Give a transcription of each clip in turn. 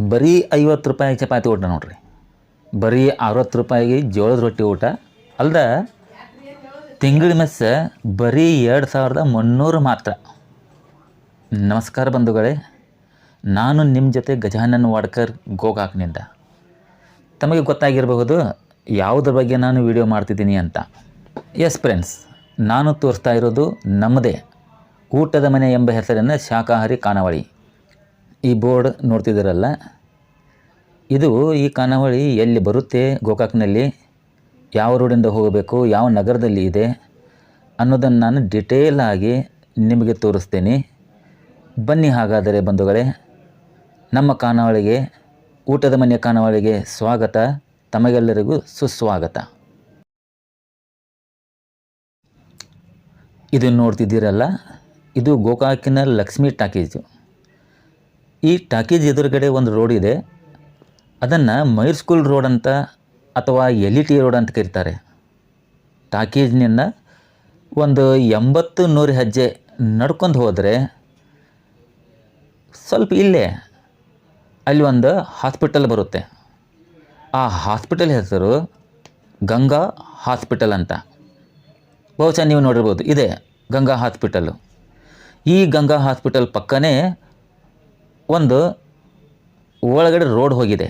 ಬರೀ ಐವತ್ತು ರೂಪಾಯಿ ಚಪಾತಿ ಊಟ ನೋಡ್ರಿ. ಬರೀ ಅರವತ್ತು ರೂಪಾಯಿಗೆ ಜೋಳದ ರೊಟ್ಟಿ ಊಟ. ಅಲ್ದ ತಿಂಗಳ ಮೆಸ್ಸ ಬರೀ ಎರಡು ಸಾವಿರದ ಮುನ್ನೂರು ಮಾತ್ರ. ನಮಸ್ಕಾರ ಬಂಧುಗಳೇ. ನಾನು ನಿಮ್ಮ ಜೊತೆ ಗಜಾನನ್ ವಾಡ್ಕರ್ ಗೋಕಾಕ್ನಿಂದ. ತಮಗೆ ಗೊತ್ತಾಗಿರಬಹುದು ಯಾವುದ್ರ ಬಗ್ಗೆ ನಾನು ವಿಡಿಯೋ ಮಾಡ್ತಿದ್ದೀನಿ ಅಂತ. ಎಸ್ ಫ್ರೆಂಡ್ಸ್ ನಾನು ತೋರಿಸ್ತಾ ಇರೋದು ನಮ್ಮದೇ ಊಟದ ಮನೆ ಎಂಬ ಹೆಸರಿನ ಶಾಖಾಹಾರಿ ಖಾನಾವಳಿ ಈ ಬೋರ್ಡ್ ನೋಡ್ತಿದ್ದೀರಲ್ಲ? ಇದು ಈ ಖಾನಾವಳಿ ಎಲ್ಲಿ ಬರುತ್ತೆ? ಗೋಕಾಕ್ನಲ್ಲಿ ಯಾವ ರೋಡಿಂದ ಹೋಗಬೇಕು? ಯಾವ ನಗರದಲ್ಲಿ ಇದೆ? ಅನ್ನೋದನ್ನು ನಾನು ಡಿಟೇಲ್ ಆಗಿ ನಿಮಗೆ ತೋರಿಸ್ತೀನಿ. ಬನ್ನಿ ಹಾಗಾದರೆ ಬಂಧುಗಳೇ, ನಮ್ಮ ಖಾನಾವಳಿಗೆ ಊಟದ ಮನೆ ಖಾನಾವಳಿಗೆ ಸ್ವಾಗತ. ತಮಗೆಲ್ಲರಿಗೂ ಸುಸ್ವಾಗತ. ಇದು ನೋಡ್ತಿದ್ದೀರಲ್ಲ, ಇದು ಗೋಕಾಕಿನ ಲಕ್ಷ್ಮಿ ಟಾಕೀಜು ಈ ಟಾಕೀಜ್ ಎದುರುಗಡೆ ಒಂದು ರೋಡ್ ಇದೆ. ಅದನ್ನು ಮೈರ್ ಸ್ಕೂಲ್ ರೋಡ್ ಅಂತ ಅಥವಾ ಎಲ್ ಇ ಟಿ ರೋಡ್ ಅಂತ ಕರೀತಾರೆ. ಟಾಕೀಜ್ನಿಂದ ಒಂದು ಎಂಬತ್ತು ನೂರು ಹೆಜ್ಜೆ ನಡ್ಕೊಂಡು ಹೋದರೆ ಸ್ವಲ್ಪ ಇಲ್ಲೇ ಅಲ್ಲಿ ಒಂದು ಹಾಸ್ಪಿಟಲ್ ಬರುತ್ತೆ. ಆ ಹಾಸ್ಪಿಟಲ್ ಹೆಸರು ಗಂಗಾ ಹಾಸ್ಪಿಟಲ್ ಅಂತ. ಬಹುಶಃ ನೀವು ನೋಡಿರ್ಬೋದು, ಇದೆ ಗಂಗಾ ಹಾಸ್ಪಿಟಲ್ಲು ಈ ಗಂಗಾ ಹಾಸ್ಪಿಟಲ್ ಪಕ್ಕನೇ ಒಂದು ಒಳಗಡೆ ರೋಡ್ ಹೋಗಿದೆ.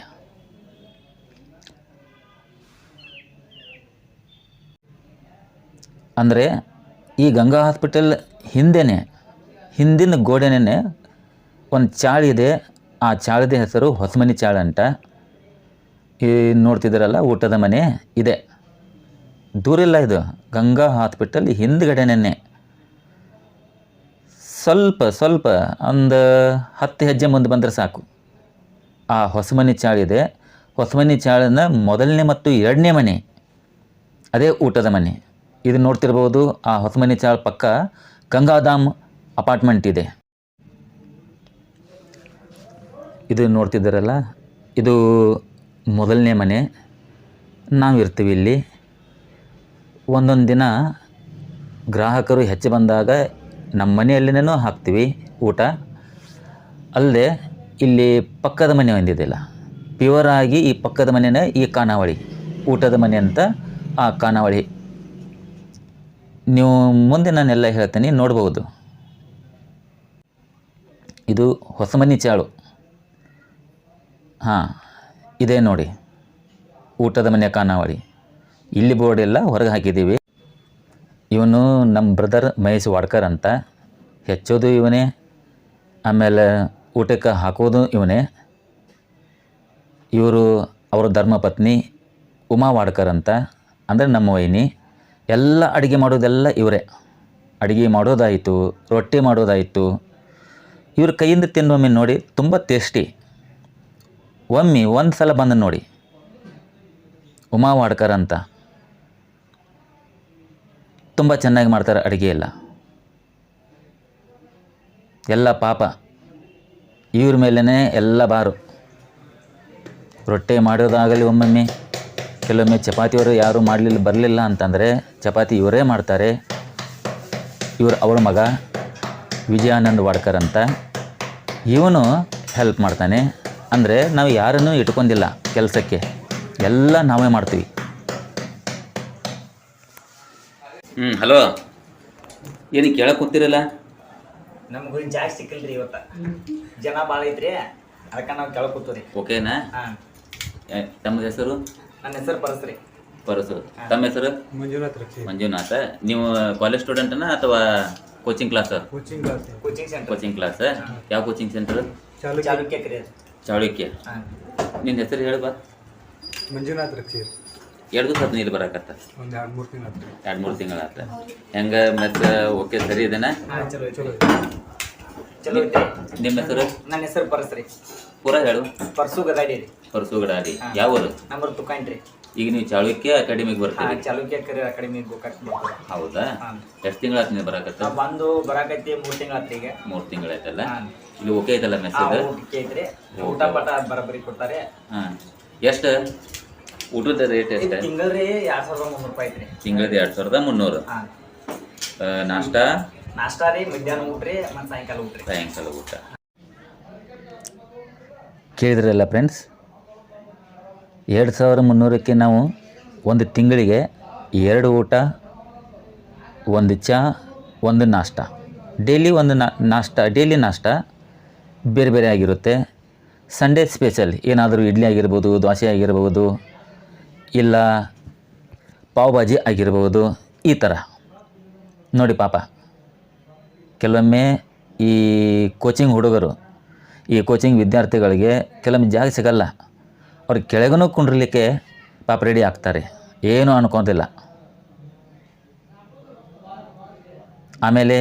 ಅಂದರೆ ಈ ಗಂಗಾ ಹಾಸ್ಪಿಟಲ್ ಹಿಂದೆನೆ, ಹಿಂದಿನ ಗೋಡೆನೇ ಒಂದು ಚಾಳಿ ಇದೆ. ಆ ಚಾಳದ ಹೆಸರು ಹೊಸಮನಿ ಚಾಳ ಅಂತ. ಈ ನೋಡ್ತಿದ್ದೀರಲ್ಲ, ಊಟದ ಮನೆ ಇದೆ. ದೂರಿಲ್ಲ ಇದು. ಗಂಗಾ ಹಾಸ್ಪಿಟಲ್ ಹಿಂದ್ಗಡೆನೇ ಸ್ವಲ್ಪ ಸ್ವಲ್ಪ ಒಂದು ಹತ್ತು ಹೆಜ್ಜೆ ಮುಂದೆ ಬಂದರೆ ಸಾಕು. ಆ ಹೊಸಮನೆ ಚಾಳಿದೆ ಹೊಸಮನೆ ಚಾಳನ ಮೊದಲನೇ ಮತ್ತು ಎರಡನೇ ಮನೆ, ಅದೇ ಊಟದ ಮನೆ. ಇದು ನೋಡ್ತಿರ್ಬೋದು, ಆ ಹೊಸಮನೆ ಚಾಳ ಪಕ್ಕ ಗಂಗಾಧಾಮ್ ಅಪಾರ್ಟ್ಮೆಂಟ್ ಇದೆ. ಇದು ನೋಡ್ತಿದ್ದಾರಲ್ಲ, ಇದು ಮೊದಲನೇ ಮನೆ. ನಾವು ಇರ್ತೀವಿ ಇಲ್ಲಿ. ಒಂದೊಂದು ದಿನ ಗ್ರಾಹಕರು ಹೆಚ್ಚು ಬಂದಾಗ ನಮ್ಮ ಮನೆಯಲ್ಲಿನೂ ಹಾಕ್ತೀವಿ ಊಟ. ಅಲ್ಲದೆ ಇಲ್ಲಿ ಪಕ್ಕದ ಮನೆ ಒಂದಿದೆಯಲ್ಲ ಪ್ಯೂರ್ ಆಗಿ ಈ ಪಕ್ಕದ ಮನೆನೇ ಈ ಖಾನಾವಳಿ ಊಟದ ಮನೆ ಅಂತ ಆ ಖಾನಾವಳಿ ನೀವು ಮುಂದೆ ನಾನೆಲ್ಲ ಹೇಳ್ತೀನಿ, ನೋಡ್ಬೋದು. ಇದು ಹೊಸಮನಿ ಚಾಳು. ಹಾಂ, ಇದೆ ನೋಡಿ. ಊಟದ ಮನೆ ಖಾನಾವಳಿ ಇಲ್ಲಿ ಬೋರ್ಡ್ ಎಲ್ಲ ಹೊರಗೆ ಹಾಕಿದ್ದೀವಿ. ಇವನು ನಮ್ಮ ಬ್ರದರ್ ಮಹೇಶ್ ವಾಡ್ಕರ್ ಅಂತ. ಹೆಚ್ಚೋದು ಇವನೇ, ಆಮೇಲೆ ಊಟಕ್ಕೆ ಹಾಕೋದು ಇವನೇ. ಇವರು ಅವರ ಧರ್ಮಪತ್ನಿ ಉಮಾ ವಾಡ್ಕರ್ ಅಂತ, ಅಂದರೆ ನಮ್ಮ ವೈನಿ. ಎಲ್ಲ ಅಡುಗೆ ಮಾಡೋದೆಲ್ಲ ಇವರೇ. ಅಡುಗೆ ಮಾಡೋದಾಯಿತು, ರೊಟ್ಟಿ ಮಾಡೋದಾಯಿತು. ಇವ್ರ ಕೈಯಿಂದ ತಿನ್ನೊಮ್ಮೆ ನೋಡಿ ತುಂಬ ಟೇಸ್ಟಿ ಒಮ್ಮೆ ಒಂದು ಸಲ ಬಂದು ನೋಡಿ. ಉಮಾ ವಾಡ್ಕರ್ ಅಂತ. ತುಂಬ ಚೆನ್ನಾಗಿ ಮಾಡ್ತಾರೆ ಅಡುಗೆ ಎಲ್ಲ. ಎಲ್ಲ ಪಾಪ. ಇವ್ರ ಮೇಲೇ ಎಲ್ಲ ಬಾರು ರೊಟ್ಟಿ ಮಾಡೋದಾಗಲಿ ಒಮ್ಮೊಮ್ಮೆ. ಕೆಲವೊಮ್ಮೆ ಚಪಾತಿಯವರು ಯಾರು ಮಾಡಲಿಲ್ಲ, ಬರಲಿಲ್ಲ ಅಂತಂದರೆ ಚಪಾತಿ ಇವರೇ ಮಾಡ್ತಾರೆ. ಇವರು ಅವಳ ಮಗ ವಿಜಯಾನಂದ್ ವಾಡ್ಕರ್ ಅಂತ. ಇವನು ಹೆಲ್ಪ್ ಮಾಡ್ತಾನೆ. ಅಂದರೆ ನಾವು ಯಾರನ್ನೂ ಇಟ್ಕೊಂಡಿಲ್ಲ ಕೆಲಸಕ್ಕೆ. ಎಲ್ಲ ನಾವೇ ಮಾಡ್ತೀವಿ. ಹ್ಞೂ ಹಲೋ. ಏನು ಕೇಳಕ್ಕೆ ಕೂತಿರಲ್ಲ? ನಮ್ ಗುರಿ ಜಾಸ್ತಿ ಸಿಕ್ಕಲ್ರಿ ಇವತ್ತ. ಜನ ಭಾಳ ಐತ್ರಿ ಅದಕ್ಕೆ ನಾವು ಕೆಳಗೆ ಕೂತೀವಿ ಓಕೆನಾ? ಹಾಂ. ಏ, ತಮ್ಮ ಹೆಸರು? ನನ್ನ ಹೆಸರು ಪರಸ್ರಿ ಪರಸು. ತಮ್ಮ ಹೆಸರು? ಮಂಜುನಾಥ್ ರಕ್ಷಿ ಮಂಜುನಾಥ. ನೀವು ಕಾಲೇಜ್ ಸ್ಟೂಡೆಂಟನಾ ಅಥವಾ coaching class coaching class coaching centre coaching class ಯಾವ ಕೋಚಿಂಗ್ ಸೆಂಟರ್ ಚಾಲುಕ್ಯ. ಚಾಲುಕ್ಯ ಹಾಂ. ನಿನ್ನ ಹೆಸರು ಹೇಳಿ ಬಾ. ಮಂಜುನಾಥ್ ರಕ್ಷಿ ಎರಡು ದಿವಸ ನೀರು ಬರಾಕತ್ತ? ಎರಡ್ ಮೂರು ತಿಂಗಳು ಹೆಂಗ ಮೆಸ್ ಓಕೆ ಸರಿ ಇದೆನಾ ಹಾಂ ಚಲೋ ಚಲೋ ಚಲೋ ಐತ್ರಿ ನಿಮ್ಮ ಹೆಸರು? ನನ್ನ ಹೆಸರು ಪರಸ್ರಿ ಪೂರ ಹೇಳು. ಪರ್ಸು ಗದಾಡಿ ರೀ. ಪರಸುಗಡಾಡಿ ಯಾವ ಊರು? ನಂಬರ್ ತುಕಾನ್ ರೀ. ಈಗ ನೀವು ಚಾಳುಕ್ಯ ಅಕಾಡೆಮಿಗೆ ಬರ್ತೀವಿ ಬರ್ತೀರಿ. ಚಾಲುಕ್ಯ ಕ್ರಿಯೆ ಅಕಾಡೆಮಿ ಹೌದಾ? ಎಷ್ಟು ತಿಂಗಳ ಆತ ನೀವು ಬರಾಕತ್ತ? ಬಂದು ಬರಾಕೈತಿ ಮೂರು ತಿಂಗಳ ಆತ ಈಗ. ಮೂರು ತಿಂಗಳಾಯ್ತಲ್ಲ ಐತಲ್ಲ ಇಲ್ಲಿ ಓಕೆ ಐತಲ್ಲ ಮೆಸೇಜ್ ಇದು ಐತ್ರಿ. ಊಟ ಪಟ ಬರಬರಿ ಕೊಡ್ತಾರೆ. ಹಾಂ. ಎಷ್ಟು? ಊಟದ ರೇಟ್ ಎಷ್ಟು? ತಿಂಗಳ್ರಿ ಎರಡು ಸಾವಿರದ ಮುನ್ನೂರು ರೂಪಾಯಿ ಐತ್ರಿ. ತಿಂಗಳದ ಎರಡು ಸಾವಿರದ ಮುನ್ನೂರು. ಹಾಂ. ನಾಷ್ಟ? ನಾಷ್ಟಾ ರೀ ಮಧ್ಯಾಹ್ನ ಊಟ ರೀ ಮತ್ತು ಸಾಯಂಕಾಲ ಊಟ ರೀ. ಸಾಯಂಕಾಲ ಊಟ. ಕೇಳಿದ್ರಲ್ಲ ಫ್ರೆಂಡ್ಸ್ ಎರಡು ಸಾವಿರ ಮುನ್ನೂರಕ್ಕೆ ನಾವು ಒಂದು ತಿಂಗಳಿಗೆ ಎರಡು ಊಟ ಒಂದು ಚಹಾ ಒಂದು ನಾಷ್ಟ. ಡೈಲಿ ಒಂದು ನಾ ನಾಷ್ಟ ಡೈಲಿ ನಾಷ್ಟ ಬೇರೆ ಬೇರೆ ಆಗಿರುತ್ತೆ. ಸಂಡೇ ಸ್ಪೆಷಲ್ ಏನಾದರೂ ಇಡ್ಲಿ ಆಗಿರ್ಬೋದು ದೋಸೆ ಆಗಿರ್ಬೋದು ಇಲ್ಲ ಪಾವ್ ಭಾಜಿ ಆಗಿರ್ಬೋದು, ಈ ಥರ ನೋಡಿ ಪಾಪ, ಕೆಲವೊಮ್ಮೆ ಈ ಕೋಚಿಂಗ್ ಹುಡುಗರು, ಈ ಕೋಚಿಂಗ್ ವಿದ್ಯಾರ್ಥಿಗಳಿಗೆ ಕೆಲವೊಮ್ಮೆ ಜಾಗ ಸಿಗಲ್ಲ. ಅವ್ರು ಕೆಳಗೂ ಕುಂಡ್ರಲಿಕ್ಕೆ ಪಾಪ ರೆಡಿ ಆಗ್ತಾರೆ. ಏನೂ ಅನ್ಕೊತಿಲ್ಲ. ಆಮೇಲೆ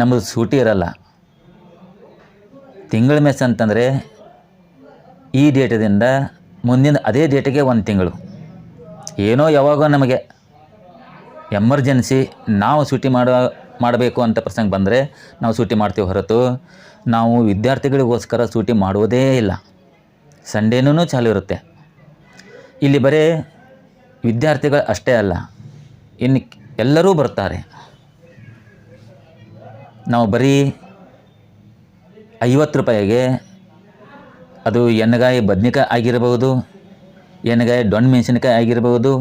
ನಮ್ಮದು ಸೂಟಿ ಇರಲ್ಲ. ತಿಂಗಳ ಮೆಸ್ ಅಂತಂದರೆ ಈ ಡೇಟದಿಂದ ಮುಂದಿನ ಅದೇ ಡೇಟಿಗೆ ಒಂದು ತಿಂಗಳು. ಏನೋ ಯಾವಾಗೋ ನಮಗೆ ಎಮರ್ಜೆನ್ಸಿ, ನಾವು ಸೂಟಿ ಮಾಡೋ ಮಾಡಬೇಕು ಅಂತ ಪ್ರಸಂಗ ಬಂದರೆ ನಾವು ಸೂಟಿ ಮಾಡ್ತೀವಿ ಹೊರತು ನಾವು ವಿದ್ಯಾರ್ಥಿಗಳಿಗೋಸ್ಕರ ಸೂಟಿ ಮಾಡುವುದೇ ಇಲ್ಲ. ಸಂಡೇನೂ ಚಾಲು ಇರುತ್ತೆ. ಇಲ್ಲಿ ಬರೀ ವಿದ್ಯಾರ್ಥಿಗಳು ಅಷ್ಟೇ ಅಲ್ಲ, ಇನ್ನು ಎಲ್ಲರೂ ಬರ್ತಾರೆ. ನಾವು ಬರೀ ಐವತ್ತು ರೂಪಾಯಿಗೆ ಅದು ಎಣ್ಣೆಗಾಯಿ ಬದ್ನಿಕಾಯಿ ಆಗಿರಬಹುದು ಎಣ್ಣೆಗಾಯಿ ಡೊಣ್ಣ ಮೆಣಸಿನಕಾಯಿ ಆಗಿರ್ಬೋದು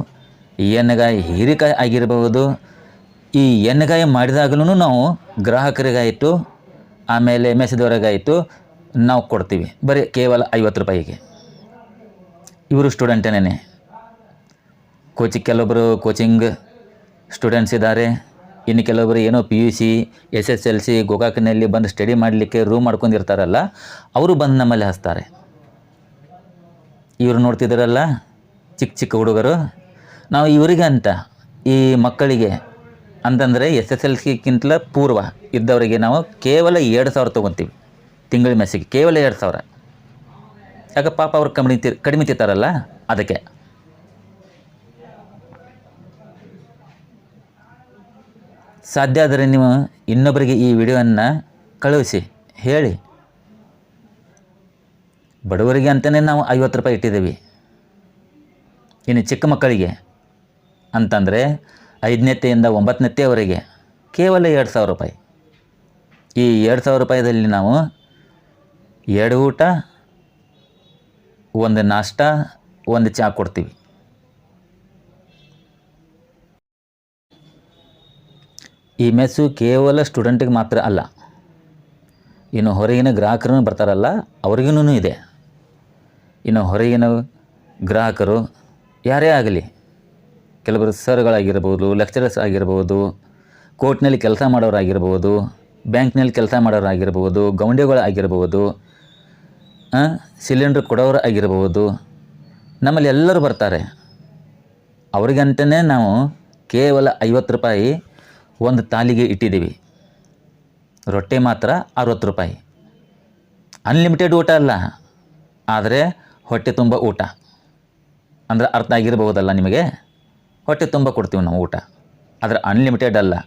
ಎಣ್ಣೆಗಾಯಿ ಹೀರೆಕಾಯಿ ಆಗಿರ್ಬೋದು, ಈ ಎಣ್ಣೆಗಾಯಿ ಮಾಡಿದಾಗಲೂ ನಾವು ಗ್ರಾಹಕರಿಗಾಯಿತು, ಆಮೇಲೆ ಮೆಸದವರಿಗಾಯಿತು ನಾವು ಕೊಡ್ತೀವಿ. ಬರೀ ಕೇವಲ ಐವತ್ತು ರೂಪಾಯಿಗೆ. ಇವರು ಸ್ಟೂಡೆಂಟೇನೇ ಕೋಚಿಂಗ್ ಕೆಲವೊಬ್ಬರು ಕೋಚಿಂಗ್ ಸ್ಟೂಡೆಂಟ್ಸ್ ಇದ್ದಾರೆ ಇನ್ನು ಕೆಲವೊಬ್ಬರು ಏನೋ P U C S S L C ಗೋಕಾಕ್ನಲ್ಲಿ ಬಂದು ಸ್ಟಡಿ ಮಾಡಲಿಕ್ಕೆ ರೂಮ್ ಮಾಡ್ಕೊಂಡಿರ್ತಾರಲ್ಲ, ಅವರು ಬಂದು ನಮ್ಮಲ್ಲಿ ಹಚ್ತಾರೆ. ಇವರು ನೋಡ್ತಿದ್ದಾರಲ್ಲ ಚಿಕ್ಕ ಚಿಕ್ಕ ಹುಡುಗರು. ನಾವು ಇವರಿಗೆ ಅಂತ ಈ ಮಕ್ಕಳಿಗೆ ಅಂತಂದರೆ ಎಸ್ ಎಸ್ ಎಲ್ ಸಿಗಿಂತಲ ಪೂರ್ವ ಇದ್ದವರಿಗೆ ನಾವು ಕೇವಲ ಎರಡು ಸಾವಿರ ತೊಗೊತೀವಿ. ತಿಂಗಳ ಮೆಸ್ಸಿಗೆ ಕೇವಲ ಎರಡು ಸಾವಿರ. ಯಾಕೆ ಪಾಪ ಅವ್ರು ಕಡಿಮೆ ತಿ ಕಡಿಮೆ ತಿಂತಾರಲ್ಲ ಅದಕ್ಕೆ. ಸಾಧ್ಯ ಆದರೆ ನೀವು ಇನ್ನೊಬ್ಬರಿಗೆ ಈ ವಿಡಿಯೋವನ್ನು ಕಳುಹಿಸಿ, ಹೇಳಿ. ಬಡವರಿಗೆ ಅಂತಲೇ ನಾವು ಐವತ್ತು ರೂಪಾಯಿ ಇಟ್ಟಿದ್ದೀವಿ. ಇನ್ನು ಚಿಕ್ಕ ಮಕ್ಕಳಿಗೆ ಅಂತಂದರೆ ಐದನೇತೆಯಿಂದ ಒಂಬತ್ತನೇತೆಯವರೆಗೆ ಕೇವಲ ಎರಡು ಸಾವಿರ ರೂಪಾಯಿ. ಈ ಎರಡು ಸಾವಿರ ರೂಪಾಯಿದಲ್ಲಿ ನಾವು ಎರಡು ಊಟ, ಒಂದು ನಾಷ್ಟ, ಒಂದು ಚಹಾ ಕೊಡ್ತೀವಿ. ಈ ಮೆಸ್ಸು ಕೇವಲ ಸ್ಟೂಡೆಂಟಿಗೆ ಮಾತ್ರ ಅಲ್ಲ, ಇನ್ನು ಹೊರಗಿನ ಗ್ರಾಹಕರು ಬರ್ತಾರಲ್ಲ ಅವ್ರಿಗೂ ಇದೆ. ಇನ್ನು ಹೊರಗಿನ ಗ್ರಾಹಕರು ಯಾರೇ ಆಗಲಿ, ಕೆಲವರು ಸರ್ಗಳಾಗಿರ್ಬೋದು ಲೆಕ್ಚರರ್ಸ್ ಆಗಿರ್ಬೋದು ಕೋರ್ಟ್ನಲ್ಲಿ ಕೆಲಸ ಮಾಡೋರಾಗಿರ್ಬೋದು ಬ್ಯಾಂಕ್ನಲ್ಲಿ ಕೆಲಸ ಮಾಡೋರಾಗಿರ್ಬೋದು, ಗೌಂಡೆಗಳಾಗಿರ್ಬೋದು ಸಿಲಿಂಡ್ರ್ ಕೊಡೋರು ಆಗಿರ್ಬೋದು ನಮ್ಮಲ್ಲಿ ಎಲ್ಲರೂ ಬರ್ತಾರೆ. ಅವರಿಗಂತಲೇ ನಾವು ಕೇವಲ ಐವತ್ತು ರೂಪಾಯಿ ಒಂದು ತಾಲಿಗೆ ಇಟ್ಟಿದ್ದೀವಿ. ರೊಟ್ಟಿ ಮಾತ್ರ ಅರವತ್ತು ರೂಪಾಯಿ. ಅನ್ಲಿಮಿಟೆಡ್ ಊಟ ಅಲ್ಲ. ಆದರೆ ಹೊಟ್ಟೆ ತುಂಬ ಊಟ. ಅಂದರೆ ಅರ್ಥ ಆಗಿರ್ಬೋದಲ್ಲ ನಿಮಗೆ? ಹೊಟ್ಟೆ ತುಂಬ ಕೊಡ್ತೀವಿ ನಾವು ಊಟ. ಆದರೆ ಅನ್ಲಿಮಿಟೆಡ್ ಅಲ್ಲ.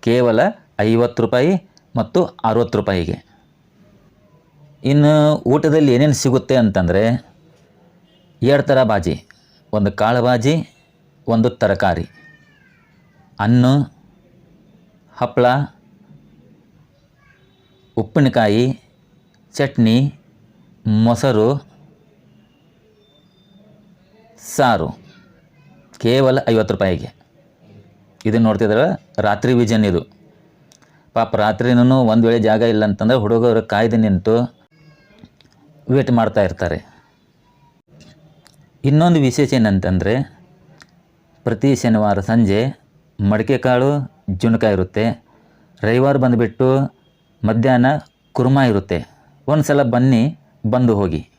ಕೇವಲ ಐವತ್ತು ರೂಪಾಯಿ ಮತ್ತು ಅರವತ್ತು ರೂಪಾಯಿಗೆ. ಇನ್ನು ಊಟದಲ್ಲಿ ಏನೇನು ಸಿಗುತ್ತೆ ಅಂತಂದರೆ, ಎರಡು ಥರ ಬಾಜಿ. ಒಂದು ಕಾಳು ಬಾಜಿ ಒಂದು ತರಕಾರಿ. ಅನ್ನ ಹಪ್ಪಳ ಉಪ್ಪಿನಕಾಯಿ, ಚಟ್ನಿ, ಮೊಸರು ಸಾರು ಕೇವಲ ಐವತ್ತು ರೂಪಾಯಿಗೆ. ಇದನ್ನು ನೋಡ್ತಿದ್ರೆ ರಾತ್ರಿ ವಿಜನ್ ಇದು. ಪಾಪ ರಾತ್ರಿನೂ ಒಂದು ವೇಳೆ ಜಾಗ ಇಲ್ಲ ಅಂತಂದರೆ ಹುಡುಗರು ಕಾಯ್ದು ನಿಂತು ವೇಟ್ ಮಾಡ್ತಾ ಇರ್ತಾರೆ. ಇನ್ನೊಂದು ವಿಶೇಷ ಏನಂತಂದರೆ, ಪ್ರತಿ ಶನಿವಾರ ಸಂಜೆ ಮಡಿಕೆ ಕಾಳು ಜುಣಕ ಇರುತ್ತೆ. ರವಿವಾರ ಬಂದುಬಿಟ್ಟು ಮಧ್ಯಾಹ್ನ ಕುರ್ಮ ಇರುತ್ತೆ. ಒಂದು ಸಲ ಬನ್ನಿ, ಬಂದು ಹೋಗಿ.